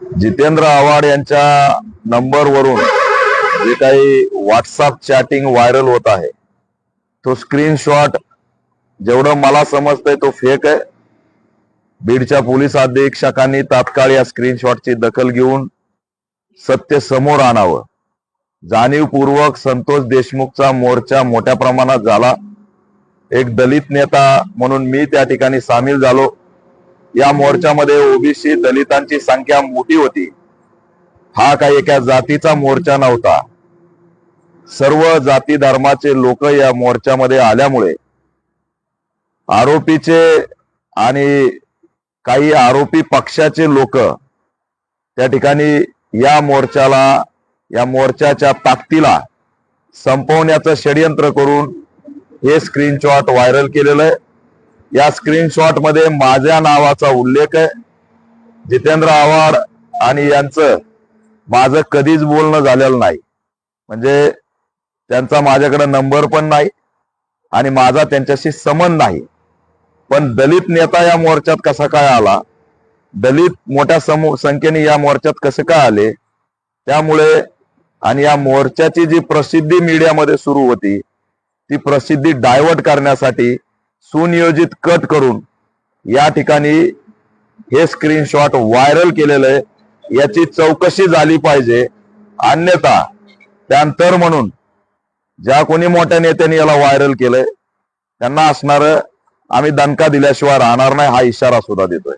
जितेंद्र आव्हाड यांच्या नंबरवरून जे काही व्हॉट्सअप चॅटिंग व्हायरल होत आहे तो स्क्रीनशॉट जेवढं मला समजतंय तो फेक आहे. बीडच्या पोलीस अधीक्षकांनी तात्काळ या स्क्रीनशॉटची दखल घेऊन सत्य समोर आणावं. जाणीवपूर्वक संतोष देशमुखचा मोर्चा मोठ्या प्रमाणात झाला. एक दलित नेता म्हणून मी त्या ठिकाणी सामील झालो. या मोर्चामध्ये ओबीसी दलितांची संख्या मोठी होती. हा काही एका जातीचा मोर्चा नव्हता. सर्व जाती धर्माचे लोक या मोर्चामध्ये आल्यामुळे आरोपीचे आणि काही आरोपी पक्षाचे लोक त्या ठिकाणी या मोर्चाला या मोर्चाच्या ताकदीला संपवण्याचं षडयंत्र करून हे स्क्रीनशॉट व्हायरल केलेलं आहे. या स्क्रीनशॉटमध्ये माझ्या नावाचा उल्लेख आहे. जितेंद्र आव्हाड आणि यांचं माझं कधीच बोलणं झालेलं नाही. म्हणजे त्यांचा माझ्याकडे नंबर पण नाही आणि माझा त्यांच्याशी संबंध नाही. पण दलित नेता या मोर्चात कसा काय आला? दलित मोठ्या समूह संख्येने या मोर्चात कसे काय आले? त्यामुळे आणि या मोर्चाची जी प्रसिद्धी मीडियामध्ये सुरू होती ती प्रसिद्धी डायव्हर्ट करण्यासाठी सुनियोजित कट करून या ठिकाणी हे स्क्रीनशॉट व्हायरल केलेलं आहे. याची चौकशी झाली पाहिजे. अन्यथा त्यानंतर म्हणून ज्या कोणी मोठ्या नेत्यांनी याला व्हायरल केलंय त्यांना असणार आम्ही दणका दिल्याशिवाय राहणार नाही हा इशारा सुद्धा देतोय.